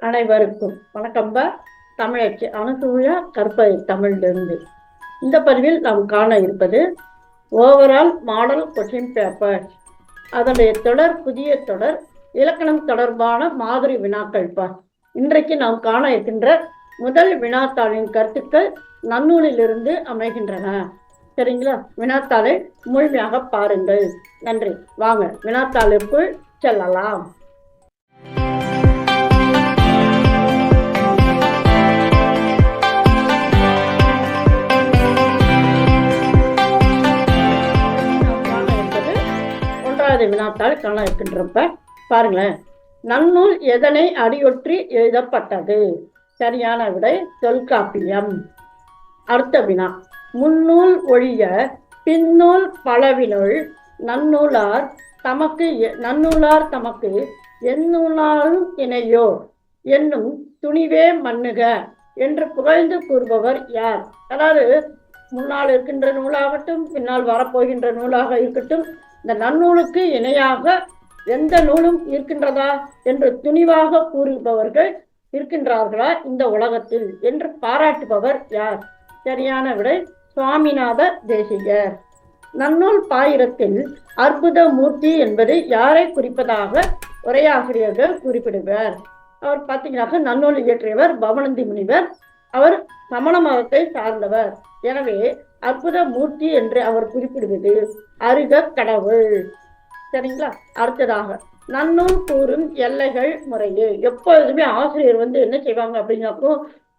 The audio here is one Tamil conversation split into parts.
அனைவருக்கும் வணக்கம்பா தமிழச்சி அனுசூயா கற்பை தமிழிலிருந்து. இந்த பதிவில் நாம் காண இருப்பது ஓவரால் மாடல் கொஷின் பேப்பர் அதனுடைய தொடர் புதிய தொடர் இலக்கணம் தொடர்பான மாதிரி வினாக்கள் பா. இன்றைக்கு நாம் காண இருக்கின்ற முதல் வினாத்தாளின் கருத்துக்கள் நன்னூலிலிருந்து அமைகின்றன. சரிங்களா? வினாத்தாளை முழுமையாக பாருங்கள். நன்றி. வாங்க வினாத்தாளுக்குள் செல்லலாம். பார்த்தால் காண இருக்கின்றப்ப பாருங்களேன். நன்னூல் எதனை அடியொற்றி எழுதப்பட்டது? சரியான விடை தொல்காப்பியம். அடுத்த வினா. முன்னூல் ஒழிய பின்னூல் பலவினுள் நன்னூலார் தமக்கு எ- நன்னூலார் தமக்கு எந்நூலாலும் இணையோ? என்னும் துணிவே மண்ணுக என்று புகழ்ந்து கூறுபவர் யார்? அதாவது முன்னால் இருக்கின்ற நூலாகட்டும் பின்னால் வரப்போகின்ற நூலாக இருக்கட்டும் இந்த நன்னூலுக்கு இணையாக எந்த நூலும் இருக்கின்றதா என்று துணிவாக கூறுபவர்கள் இருக்கின்றார்களா இந்த உலகத்தில் என்று பாராட்டுபவர் யார்? சரியான விடை சுவாமிநாத தேசிகர் நன்னூல் பாயிரத்தில் அற்புத மூர்த்தி என்பது யாரை குறிப்பதாக உரையாசிரியர்கள் குறிப்பிடுவர்? அவர் பார்த்தீங்கன்னாக்க நன்னூல் இயற்றியவர் பவனந்தி முனிவர். அவர் சமண மதத்தை சார்ந்தவர். எனவே அற்புத மூர்த்தி என்று அவர் குறிப்பிடுவது அருக கடவுள். சரிங்களா? அடுத்ததாக நன்னூல் கூறும் எல்லைகள் முறையே. எப்பொழுதுமே ஆசிரியர் வந்து என்ன செய்வாங்க அப்படிங்கிறப்போ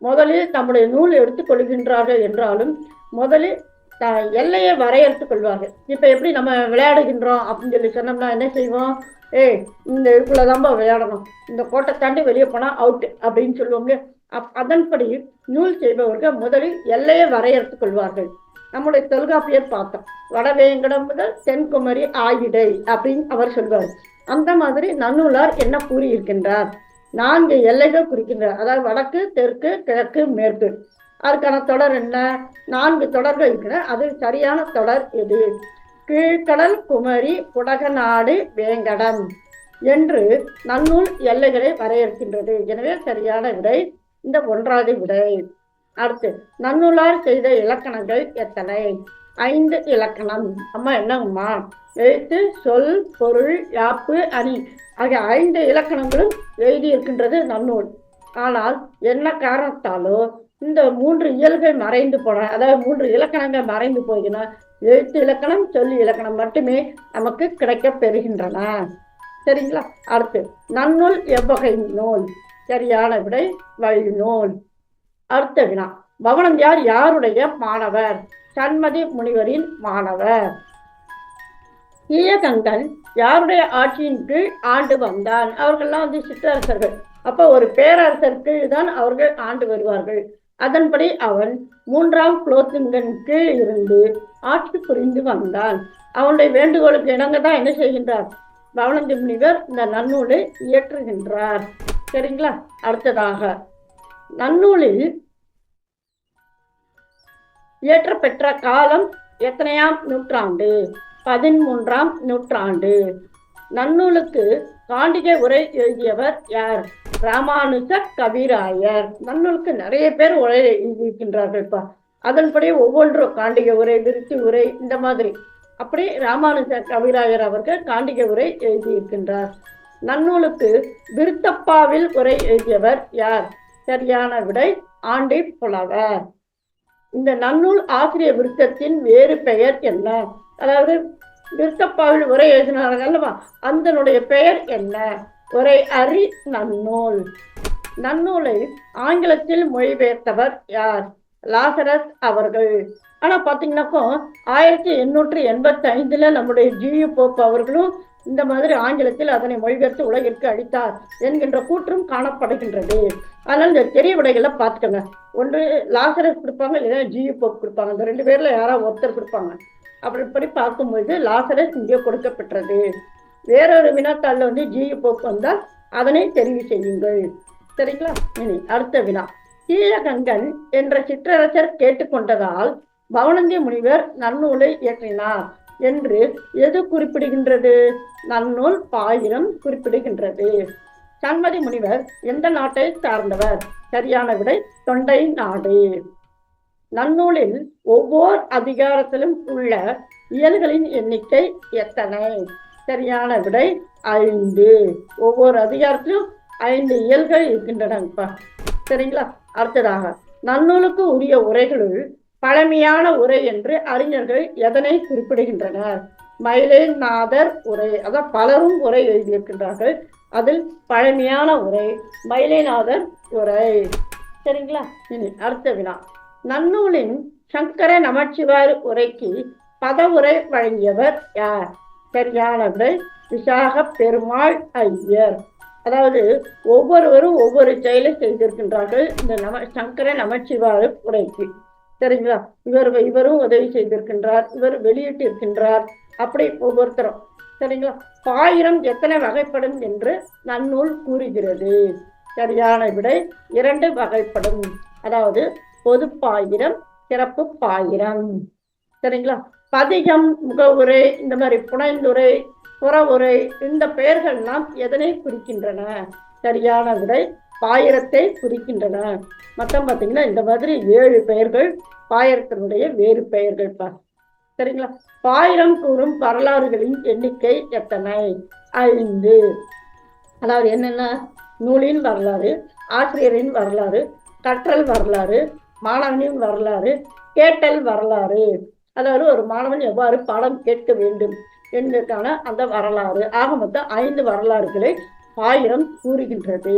முதலில் தம்முடைய நூல் எடுத்துக் கொள்கின்றார்கள் என்றாலும் முதலில் த எல்லையை வரையறுத்துக் கொள்வார்கள். இப்போ எப்படி நம்ம விளையாடுகின்றோம் அப்படின்னு சொல்லி சொன்னோம்னா என்ன செய்வோம்? ஏய் இந்த இதுக்குள்ள தான்பா விளையாடணும். இந்த கோட்டை தாண்டி வெளியே போனால் அவுட் அப்படின்னு சொல்லுவாங்க அப் அதன்படி நூல் செய்பவர்கள் முதலில் எல்லையை வரையறுத்துக் கொள்வார்கள். நம்முடைய தொல்காப்பியர் பார்த்தோம். வடவேங்கடம் முதல் தென்குமரி ஆயிடை அப்படின்னு அவர் சொல்வார். அந்த மாதிரி நன்னூலார் என்ன கூறியிருக்கின்றார்? நான்கு எல்லைகள் குறிக்கின்றார் அதாவது வடக்கு தெற்கு கிழக்கு மேற்கு. அதுக்கான தொடர் என்ன? நான்கு தொடர்கள் இருக்கின்றன. அது சரியான தொடர் எது? கீழ்கடல் குமரி புடகநாடு வேங்கடம் என்று நன்னூல் எல்லைகளை வரையறுக்கின்றது. எனவே சரியான விடை இந்த ஒன்றாவது விடை. அடுத்து நன்னூலார் செய்த இலக்கணங்கள் எத்தனை? ஐந்து இலக்கணம். நம்ம என்னங்கம்மா? எழுத்து சொல் பொருள் யாப்பு அணி ஆகிய ஐந்து இலக்கணங்களும் எழுதி இருக்கின்றது நன்னூல். ஆனால் என்ன காரணத்தாலோ இந்த மூன்று இயல்கள் மறைந்து போன அதாவது மூன்று இலக்கணங்கள் மறைந்து போகின எழுத்து இலக்கணம் சொல் இலக்கணம் மட்டுமே நமக்கு கிடைக்கப் பெறுகின்றன. சரிங்களா? அடுத்து நன்னூல் எவ்வகை நூல்? சரியான விடை வழி நூல் அடுத்த வினா. பவனந்தியார் யாருடைய மாணவர்? சண்மதி முனிவரின் மாணவர். ஈயகங்கன் யாருடைய ஆட்சியின் கீழ் ஆண்டு வந்தான்? அவர்கள்லாம் வந்து சிற்றரசர்கள். அப்போ ஒரு பேரரசர் கீழ் தான் அவர்கள் ஆண்டு வருவார்கள். அதன்படி அவன் மூன்றாம் குலோத்துங்கன் கீழ் இருந்து ஆட்சி புரிந்து வந்தான். அவனுடைய வேண்டுகோளுக்கு இணங்க தான் என்ன செய்கின்றார்? பவனந்தி முனிவர் இந்த நன்னூலை இயற்றுகின்றார். சரிங்களா? அடுத்ததாக நன்னூலில் இயற்றப்பெற்ற காலம் எத்தனையாம் நூற்றாண்டு? பதிமூன்றாம் நூற்றாண்டு. நன்னூலுக்கு காண்டிகை உரை எழுதியவர் யார்? ராமானுஜ கவிராயர். நன்னூலுக்கு நிறைய பேர் உரை எழுதியிருக்கின்றார்கள்ப்பா அதன்படி ஒவ்வொன்றும் காண்டிகை உரை விருத்தி உரை இந்த மாதிரி. அப்படி ராமானுஜ கவிராயர் அவர்கள் காண்டிகை உரை எழுதியிருக்கின்றார். நன்னூலுக்கு விருத்தப்பாவில் உரை எழுதியவர் யார்? சரியான விடை ஆண்டி புலவர். இந்த நன்னூல் ஆசிரிய விருத்தத்தின் வேறு பெயர் என்ன? அதாவது விருத்தப்பாவில் உரை எழுதினார்கள் அல்லவா? அதனுடைய பெயர் என்ன? உரை அறி நன்னூல். நன்னூலை ஆங்கிலத்தில் மொழிபெயர்த்தவர் யார்? லாசரஸ் அவர்கள். ஆனா பாத்தீங்கன்னாக்கோ ஆயிரத்தி எண்ணூற்றி எண்பத்தி ஐந்துல நம்முடைய ஜியு போப் அவர்களும் இந்த மாதிரி ஆங்கிலத்தில் அதனை மொழிபெயர்த்து உலகிற்கு அளித்தார் என்கின்ற கூற்றும் காணப்படுகின்றது. அதனால் இந்த தெரிய விடைகளை பார்த்துக்கோங்க. ஒன்று லாசரஸ் கொடுப்பாங்க இல்லைன்னா ஜியு போப் கொடுப்பாங்க. இந்த ரெண்டு பேர்ல யாராவது ஒருத்தர் கொடுப்பாங்க. அப்படி இப்படி பார்க்கும்போது லாசரஸ் இங்கே கொடுக்கப்பெற்றது. வேறொரு வினாத்தாளில் வந்து ஜியு போப் வந்தால் அதனை தெரிவு செய்யுங்கள். சரிங்களா? இனி அடுத்த வினா. கீழகங்கன் என்ற சிற்றரசர் கேட்டுக்கொண்டதால் பவனந்தி முனிவர் நன்னூலை இயற்றினார். என்று எது குறிப்பிடுகின்றது? நன்னூல் பாயிரம் குறிப்பிடுகின்றது. சண்மதி முனிவர் எந்த நாட்டை சார்ந்தவர்? சரியான விடை தொண்டை நாடு. நன்னூலில் ஒவ்வொரு அதிகாரத்திலும் உள்ள இயல்களின் எண்ணிக்கை எத்தனை? சரியான விடை ஐந்து. ஒவ்வொரு அதிகாரத்திலும் ஐந்து இயல்கள் இருக்கின்றனப்பா சரிங்களா? அடுத்ததாக நன்னூலுக்கு உரிய உரைகளுள் பழமையான உரை என்று அறிஞர்கள் எதனை குறிப்பிடுகின்றனர்? மயிலேநாதர் உரை அதான் பலரும் உரை எழுதியிருக்கின்றார்கள். அதில் பழமையான உரை மயிலேநாதர் உரை. சரிங்களா? இனி அடுத்த வினா. நன்னூலின் சங்கர நமச்சிவார் உரைக்கு பதவுரை வழங்கியவர் யார்? சரியான விடை விசாக பெருமாள் ஐயர். அதாவது ஒவ்வொருவரும் ஒவ்வொரு செயலை செய்திருக்கின்றார்கள் இந்த நம சங்கர நமச்சிவாய உரைக்கு. சரிங்களா இவர் இவரும் உதவி செய்திருக்கின்றார் இவர் வெளியிட்டிருக்கின்றார். அப்படி ஒவ்வொருத்தரும் சரிங்களா? பாயிரம் எத்தனை வகைப்படும் என்று நன்னூல் கூறுகிறது. சரியான விடை இரண்டு வகைப்படும். அதாவது பொது பாயிரம் சிறப்பு பாயிரம். சரிங்களா? பதிகம் முகவுரை இந்த மாதிரி புனைந்துரை புறவுரை இந்த பெயர்கள்லாம் எதனை குறிக்கின்றன? சரியான விடை பாயிரத்தை குறிக்கின்றன. மொத்தம் பார்த்தீங்கன்னா இந்த மாதிரி ஏழு பெயர்கள் பாயிரத்தினுடைய வேறு பெயர்கள் பா. சரிங்களா? பாயிரம் கூறும் வரலாறுகளின் எண்ணிக்கை எத்தனை? ஐந்து. அதாவது என்னென்ன? நூலின் வரலாறு ஆசிரியரின் வரலாறு கற்றல் வரலாறு மாணவனின் வரலாறு கேட்டல் வரலாறு. அதாவது ஒரு மாணவன் எவ்வாறு பாடம் கேட்க வேண்டும் என்பதற்கான அந்த வரலாறு. ஆக மொத்தம் ஐந்து வரலாறுகளை ஆயிரம் கூறுகின்றது.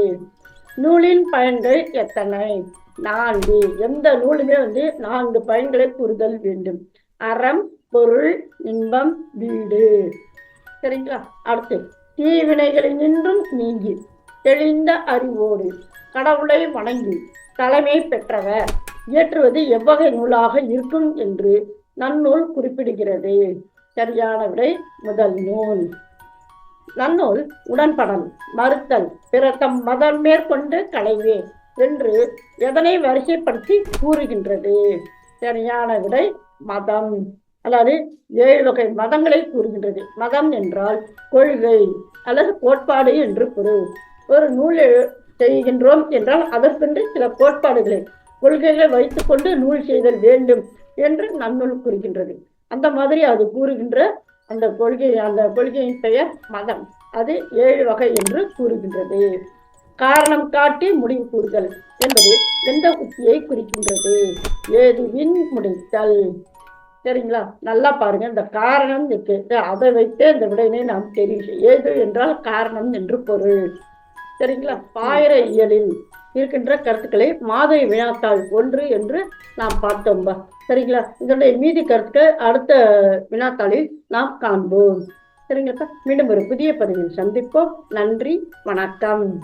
நூலின் பயன்கள் எத்தனை? நான்கு. எந்த நூலுமே வந்து நான்கு பயன்களை கூறுதல் வேண்டும். அறம் பொருள் இன்பம் வீடு. சரிங்களா? அடுத்து தீவினைகளினின்றும் நீங்கி தெளிந்த அறிவோடு கடவுளை வணங்கி தலைமை பெற்றவர் இயற்றுவது எவ்வகை நூலாக இருக்கும் என்று நன்னூல் குறிப்பிடுகிறது. சரியான விடை முதல் நூல். நன்னூல் உடன்படல் மறுத்தல் பிறத்தம் மதம் மேற்கொண்டு களைவே என்று எதனை வரிசைப்படுத்தி கூறுகின்றது? சரியான விடை மதம். அதாவது ஏழு வகை மதங்களை கூறுகின்றது. மதம் என்றால் கொள்கை அல்லது கோட்பாடு என்று பொருள். ஒரு நூல் செய்கின்றோம் என்றால் அதற்கென்று சில கோட்பாடுகளை கொள்கைகளை வைத்துக்கொண்டு நூல் செய்தல் வேண்டும் என்று நன்னூல் கூறுகின்றது. அந்த மாதிரி அது கூறுகின்ற அந்த கொள்கை அந்த கொள்கையின் பெயர் மதம். அது ஏழு வகை என்று கூறுகின்றது. காரணம் காட்டி முடிவு கூறுதல் என்பது எந்த உத்தியை குறிக்கின்றது? ஏதுவின் முடித்தல். சரிங்களா? நல்லா பாருங்க. இந்த காரணம் இருக்கு. அதை வைத்தே இந்த விடையினை நாம் தெரிவு ஏது என்றால் காரணம் என்று பொருள். சரிங்களா? பாயிர இயலில் இருக்கின்ற கருத்துக்களை மாதவி வினாத்தாள் ஒன்று என்று நாம் பார்த்தோம்பா சரிங்களா? இதனுடைய மீதி கருத்துக்கள் அடுத்த வினாத்தாளில் நாம் காண்போம். சரிங்களா மீண்டும் ஒரு புதிய பதிவில் சந்திப்போம். நன்றி வணக்கம்.